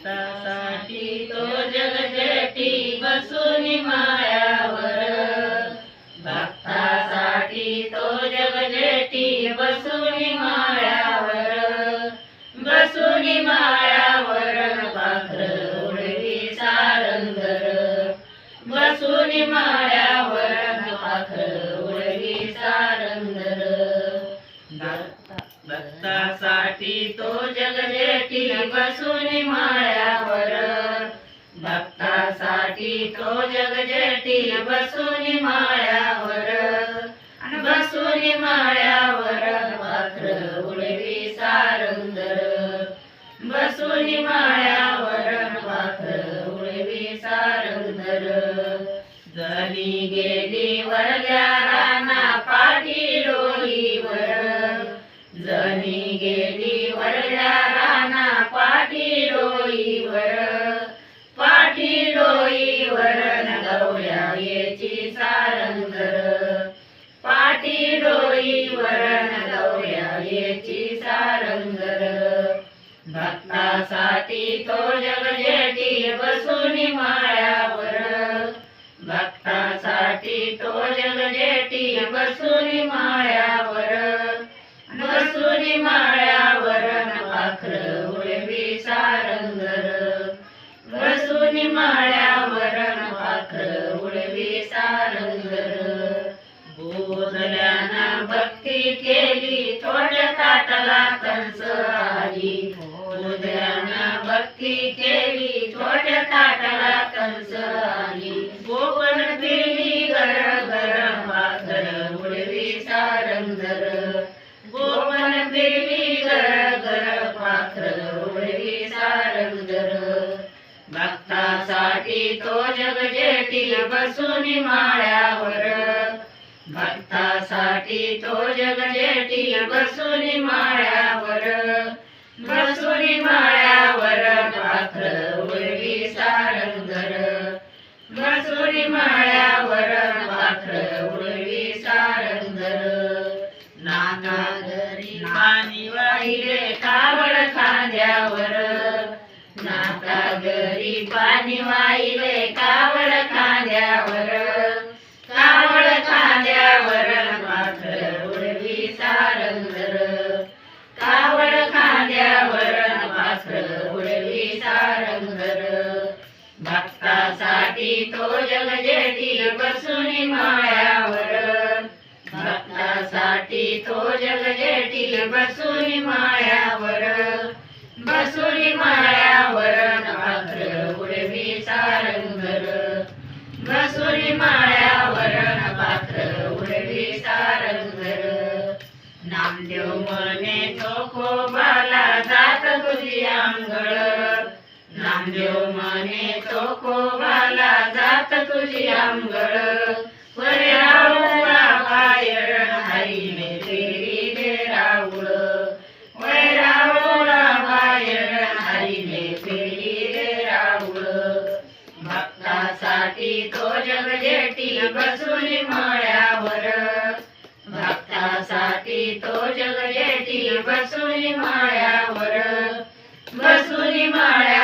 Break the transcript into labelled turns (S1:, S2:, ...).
S1: भक्तासाठी तो जगजेटी बसून मायावर. भक्तासाठी तो जगजेटी बसून मायावर. बसून मायावर पाखर उडवी सारंगर. बसून मायावर पाखर उडवी सारंगर. भक्तासाठी तो जगजेटी बसून माया तो जगजेटी बसून माळ्यावर. बसून माळ्यावर पाखर उडवी सारंदर. बसून माळ्यावर पाखर उडवी सारंदर. झाली गेली वरल्या होई वरण गवळ्या येची सारंगर. भक्तासाठी तो जगजेटी बसून माळ्यावर भक्तासाठी तो जगजेटी बसून माळ्यावर बसून माळ्यावर पाखर उडवी सारंगर. बसून माळ्यावर पाखर उडवी सारंगर. बोधल्या भक्ती केली थोड्या ताटाला कंस आली उद्याना भक्ती केली थोड्या ताटाला कंस आली गोपन फिरली गर गर पाखर उडवी सारंगर गोपन फिरली गर गर पाखर उडवी सारंगर भक्तासाठी तो जगजेटी बसून माळ्यावर. भक्तासाठी तो जगजेटी बसून माळ्यावर बसून माळ्यावर पाखर उडवी सारंगर. बसून माळ्यावर पाखर उडवी सारंगर. नाका पाणी वाहिले कावड खांद्यावर. नाका घरी पाणी वाहिले कावड खांद्यावर. रंगर. भक्तासाठी तो जगजेटी बसून मायावर. भक्तासाठी तो जगजेटी बसून मायावर. बसून मायावर पाखर उडवी सारंगर. बसून मायावर पाखर उडवी सारंगर. नामदेव म्हणे चोखोबाला जात तुझी आंगळ नामदेव म्हणे चोखोबाला जात तुझी आंगळ वैरावळा बाहेर वैरावळा भक्तासाठी तो जगजेटी बसून माळ्यावर. भक्तासाठी तो जगजेटी बसून माळ्यावर. बसून माळ्या